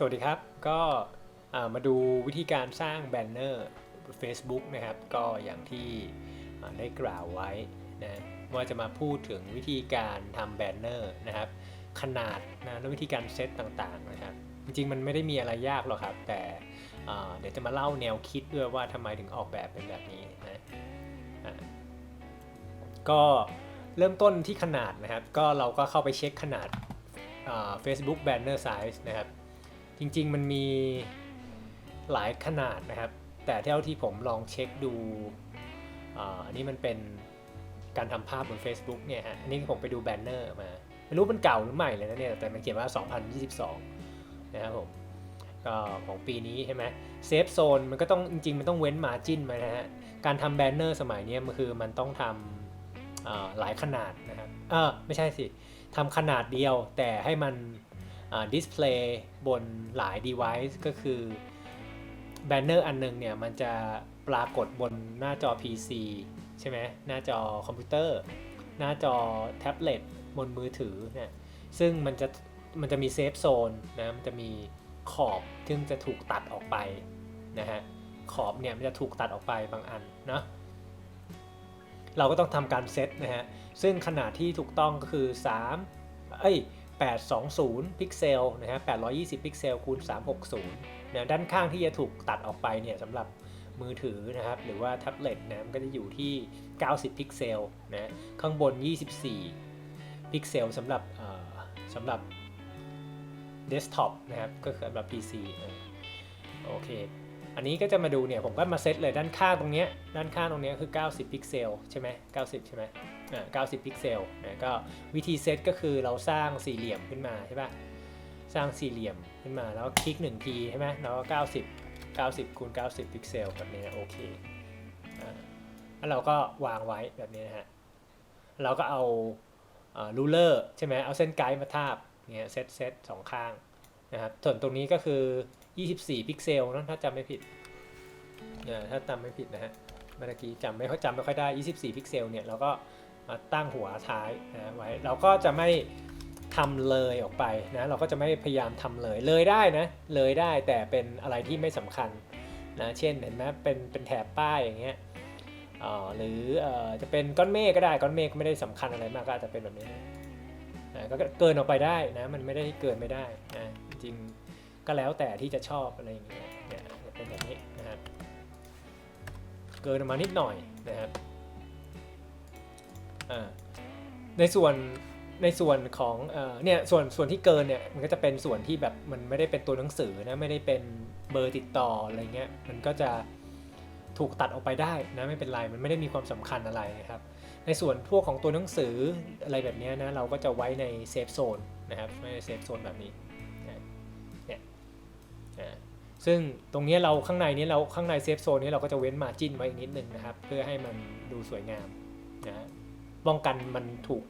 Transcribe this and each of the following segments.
สวัสดีครับ ก็มาดูวิธีการสร้างแบนเนอร์ Facebook นะครับ ก็อย่างที่ได้กล่าวไว้นะว่าจะมาพูดถึงวิธีการทำแบนเนอร์นะครับ ขนาดนะและวิธีการเซตต่างๆนะครับ จริงๆ มันไม่ได้มีอะไรยากหรอกครับ แต่เดี๋ยวจะมาเล่าแนวคิดด้วยว่าทำไมถึงออกแบบเป็นแบบนี้นะก็เริ่มต้นที่ขนาดนะครับ ก็เราก็เข้าไปเช็คขนาด Facebook Banner Size นะครับ จริงๆมันมีหลายขนาดนะครับ แต่เท่าที่ผมลองเช็คดูอาอันนี้มันเป็นการทำภาพบน Facebook เนี่ยฮะ อันนี้ผมไปดูแบนเนอร์มา ไม่รู้มันเก่าหรือใหม่เลยนะเนี่ย แต่มันเขียนว่า 2022 นะครับผม ก็ของปีนี้ใช่ไหมเซฟโซนมันก็ต้องจริง ๆ มันต้องเว้นมาจิ้นมานะฮะ การทำแบนเนอร์สมัยนี้มันคือมันต้องทำหลายขนาดนะครับ เออไม่ใช่สิทำขนาดเดียวแต่ให้มัน ดิสเพลย์บนหลาย device ก็คือแบนเนอร์อันหนึงเนี่ย มันจะปรากฏบนหน้าจอ PC ใช่ไหมหน้าจอคอมพิวเตอร์ หน้าจอแท็บเล็ตบนมือถือเนี่ยซึ่งมันจะมันจะมีเซฟโซนนะมันจะมีขอบซึ่งจะถูกตัดออกไปนะฮะขอบเนี่ยมันจะถูกตัดออกไปบางอันนะเราก็ต้องทำการเซตนะฮะซึ่งขนาดที่ถูกต้องก็คือ 3 เอ้ย 820 พิกเซลนะฮะ820 พิกเซลคูณ 360นะด้านข้างที่จะถูกตัดออกไปเนี่ยสำหรับมือถือนะครับหรือว่าแท็บเล็ตนะมันก็จะอยู่ที่ 90 พิกเซลนะข้างบน 24 พิกเซลสำหรับเอ่อสำหรับเดสก์ท็อปนะครับก็คือสำหรับ PC โอเค อันนี้ก็จะมาดูเนี่ยผมก็มาเซตเลยด้านข้างตรงเนี้ยด้านข้างตรงเนี้ยคือ 90 พิกเซลใช่ไหม90 ใช่ไหมอ่า90 พิกเซลนะก็วิธีเซตก็คือเราสร้างสี่เหลี่ยมขึ้นมาใช่ปะสร้างสี่เหลี่ยมขึ้นมาแล้วคลิกหนึ่งทีใช่ไหมแล้วก็90 90คูณ90 พิกเซลแบบนี้นะโอเคอ่าแล้วเราก็วางไว้แบบนี้นะฮะเราก็เอาลูเลอร์ใช่ไหมเอาเส้นไกด์มาทาบเนี่ยเซตเซตสองข้างนะครับส่วนตรงนี้ก็คือ 24 พิกเซลนะถ้าจำไม่ผิดเนี่ยถ้าจำไม่ผิดนะฮะเมื่อกี้จำไม่ค่อยจำไม่ค่อยได้ 24 พิกเซลเนี่ยเราก็มาตั้งหัวท้ายนะไว้เราก็จะไม่ทำเลยออกไปนะเราก็จะไม่พยายามทำเลยเลยได้นะเลยได้แต่เป็นอะไรที่ไม่สำคัญนะเช่นเห็นไหมเป็นเป็นแถบป้ายอย่างเงี้ยอ่าหรือออจะเป็นก้อนเมฆก็ได้ก้อนเมฆไม่ได้สำคัญอะไรมากก็อาจจะเป็นแบบนี้นะก็เกินออกไปได้นะมันไม่ได้เกินไม่ได้นะจริง ก็แล้วแต่ที่จะชอบอะไรอย่างเงี้ยเนี่ยจะเป็นแบบนี้นะครับเกินมานิดหน่อยนะครับอ่าในส่วนในส่วนของเอ่อเนี่ยส่วนส่วนที่เกินเนี่ยมันก็จะเป็นส่วนที่แบบมันไม่ได้เป็นตัวหนังสือนะไม่ได้เป็นเบอร์ติดต่ออะไรเงี้ยมันก็จะถูกตัดออกไปได้นะไม่เป็นไรมันไม่ได้มีความสำคัญอะไรนะครับ ในส่วนพวกของตัวหนังสืออะไรแบบนี้นะเราก็จะไว้ในเซฟโซนนะครับไว้ในเซฟโซนแบบนี้ ซึ่งตรงนี้เราข้างในนี้เราข้างในเซฟโซนนี้เราก็จะเว้นมาจิ้นไว้อีกนิดนึงนะครับ เพื่อให้มันดูสวยงามนะป้องกันมันถูก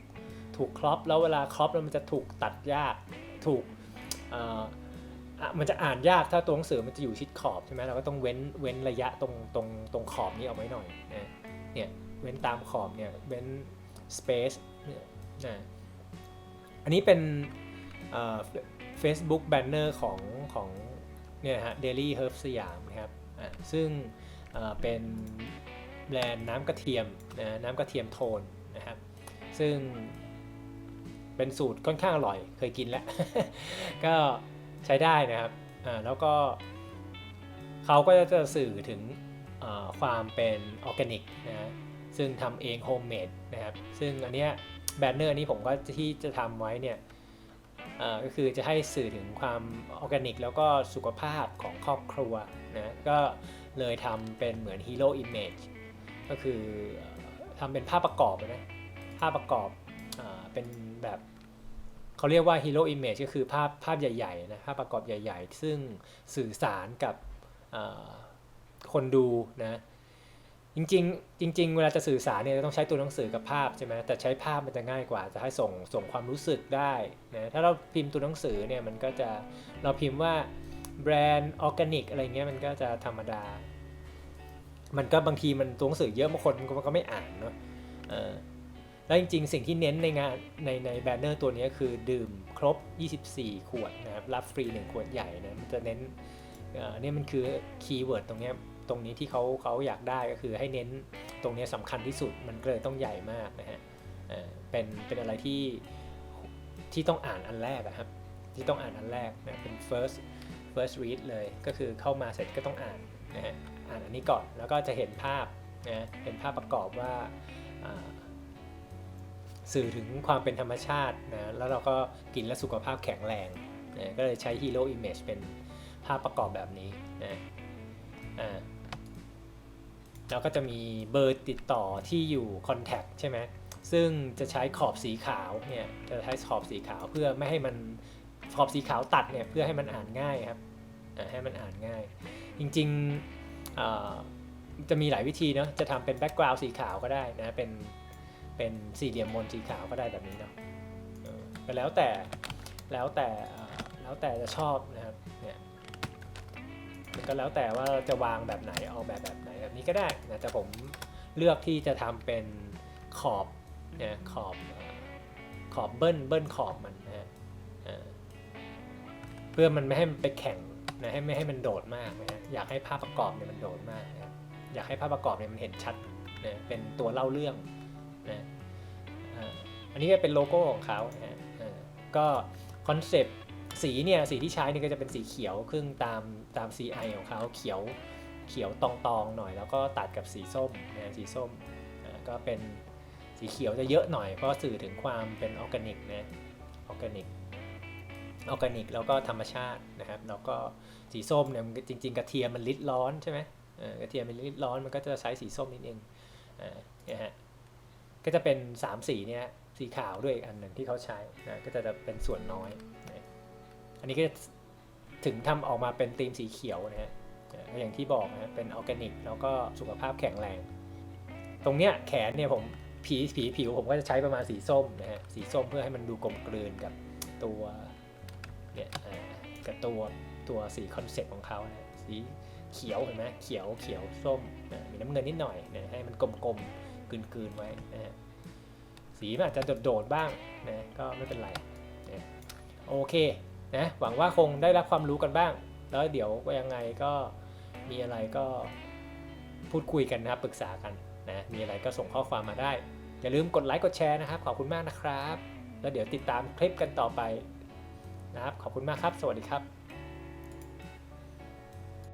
ถูกครอปแล้วเวลาครอปแล้วมันจะถูกตัดยากถูกอะมันจะอ่านยากถ้าตัวหนังสือมันจะอยู่ชิดขอบใช่ไหมเราก็ต้องเว้นเว้นระยะตรงตรงตรงขอบนี้เอาไว้หน่อยนะเนี่ยเว้นตามขอบเนี่ยเว้น space เนี่ยนะอันนี้เป็นเอ่อ Facebook banner ของของ เนี่ยนะฮะ Daily Herb สยามนะครับอะซึ่งเป็นแบรนด์น้ำกระเทียมนะน้ำกระเทียมโทนนะครับซึ่งเป็นสูตรค่อนข้างอร่อยเคยกินแล้ว ก็ใช้ได้นะครับอ่าแล้วก็เขาก็จะสื่อถึงความเป็นออร์แกนิกนะซึ่งทำเองโฮมเมดนะครับซึ่งอันเนี้ยแบนเนอร์นี้ผมก็ที่จะทำไว้เนี่ย ก็คือจะให้สื่อถึงความออร์แกนิก แล้วก็สุขภาพของครอบครัวนะก็เลยทำเป็นเหมือนฮีโร่อิมเมจก็คือทำเป็นภาพประกอบนะภาพประกอบอเป็นแบบเขาเรียกว่า Hero Image ก็คือภาพภาพใหญ่ๆนะภาพประกอบใหญ่ ๆ ซึ่งสื่อสารกับคนดูนะ จริงจริง ๆ เวลาจะสื่อสารเนี่ยต้องใช้ตัวหนังสือกับภาพใช่ไหมแต่ใช้ภาพมันจะง่ายกว่า จะให้ส่งส่งความรู้สึกได้นะถ้าเราพิมพ์ตัวหนังสือเนี่ยมันก็จะเราพิมพ์ว่าแบรนด์ออร์แกนิกอะไรเงี้ยมันก็จะธรรมดา มันก็บางทีมันตัวหนังสือเยอะบางคนมันก็ไม่อ่านเนาะแล้วจริง ๆ สิ่งที่เน้นในงานในในแบนเนอร์ตัวนี้คือดื่มครบ 24 ขวดนะครับรับฟรี 1 ขวดใหญ่นะมันจะเน้นอ่อเนี่ยมันคือคีย์เวิร์ดตรงเนี้ย ตรงนี้ที่เขาเขาอยากได้ก็คือให้เน้นตรงนี้สำคัญที่สุดมันเลยต้องใหญ่มากนะฮะเป็นเป็นอะไรที่ที่ต้องอ่านอันแรกอะครับที่ต้องอ่านอันแรกนะเป็น first first read เลยก็คือเข้ามาเสร็จก็ต้องอ่านนะฮะอ่านอันนี้ก่อนแล้วก็จะเห็นภาพนะเห็นภาพประกอบว่าอ่าสื่อถึงความเป็นธรรมชาตินะแล้วเราก็กินและสุขภาพแข็งแรงนะก็เลยใช้ Hero Image เป็นภาพประกอบแบบนี้นะอ่า แล้วก็จะมีเบอร์ติดต่อที่อยู่ Contact ใช่ไหมซึ่งจะใช้ขอบสีขาวเนี่ยจะใช้ขอบสีขาวเพื่อไม่ให้มันขอบสีขาวตัดเนี่ยเพื่อให้มันอ่านง่ายครับให้มันอ่านง่าย จริงๆจะมีหลายวิธีเนาะจะทำเป็นแบ็กกราวด์สีขาวก็ได้นะเป็นเป็นสี่เหลี่ยมมนสีขาวก็ได้แบบนี้เนาะก็แล้วแต่แล้วแต่แล้วแต่จะชอบนะครับ มันก็แล้วแต่ว่าจะวางแบบไหนเอาแบบแบบไหนแบบนี้ก็ได้นะแต่ผมเลือกที่จะทำเป็นขอบเนี่ยขอบขอบเบิ้ลเบิ้ลขอบมันนะเพื่อมันไม่ให้มันไปแข่งนะให้ไม่ให้มันโดดมากนะอยากให้ภาพประกอบเนี่ยมันโดดมากนะอยากให้ภาพประกอบเนี่ยมันเห็นชัดนะเป็นตัวเล่าเรื่องนะอันนี้ก็เป็นโลโก้ของเขานะฮะก็คอนเซปต์ สีเนี่ยสีที่ใช้นี่ก็จะเป็นสีเขียวครึ่งตามตาม CI ของเขาเขียวเขียวตองๆหน่อย แล้วก็ตัดกับสีส้มนะสีส้มก็เป็นสีเขียวจะเยอะหน่อยเพราะสื่อถึงความเป็นออร์แกนิกนะออร์แกนิกออร์แกนิกแล้วก็ธรรมชาตินะครับ แล้วก็สีส้มเนี่ยจริง ๆ กระเทียมมันลิดร้อนใช่ไหมกระเทียมมันลิดร้อนมันก็จะใช้สีส้มนิดนึงอ่าเนี่ยฮะก็จะเป็น 3 สีเนี่ยสีขาวด้วยอีกอันหนึ่งที่เขาใช้นะก็จะเป็นส่วนน้อย อันนี้ก็ถึงทำออกมาเป็นธีมสีเขียวนะฮะอย่างที่บอกนะเป็นออร์แกนิก แล้วก็สุขภาพแข็งแรง ตรงเนี้ยแขนเนี่ยผมผีผีผิวผมก็จะใช้ประมาณสีส้มนะฮะสีส้มเพื่อให้มันดูกลมกลืนกับตัวเนี่ยกับตัวตัวสีคอนเซ็ปต์ของเขานะสีเขียวเห็นไหมเขียวเขียวส้มนะมีน้ำเงินนิดหน่อยนะให้มันกลมๆกลืนๆไว้นะฮะสีมันอาจจะโดดๆบ้างนะก็ไม่เป็นไรนะโอเค นะหวังว่าคงได้รับความรู้กันบ้าง แล้วเดี๋ยวยังไงก็มีอะไรก็พูดคุยกันนะครับปรึกษากันนะมีอะไรก็ส่งข้อความมาได้ อย่าลืมกดไลค์กดแชร์นะครับขอบคุณมากนะครับ แล้วเดี๋ยวติดตามคลิปกันต่อไปนะครับขอบคุณมากครับ สวัสดีครับ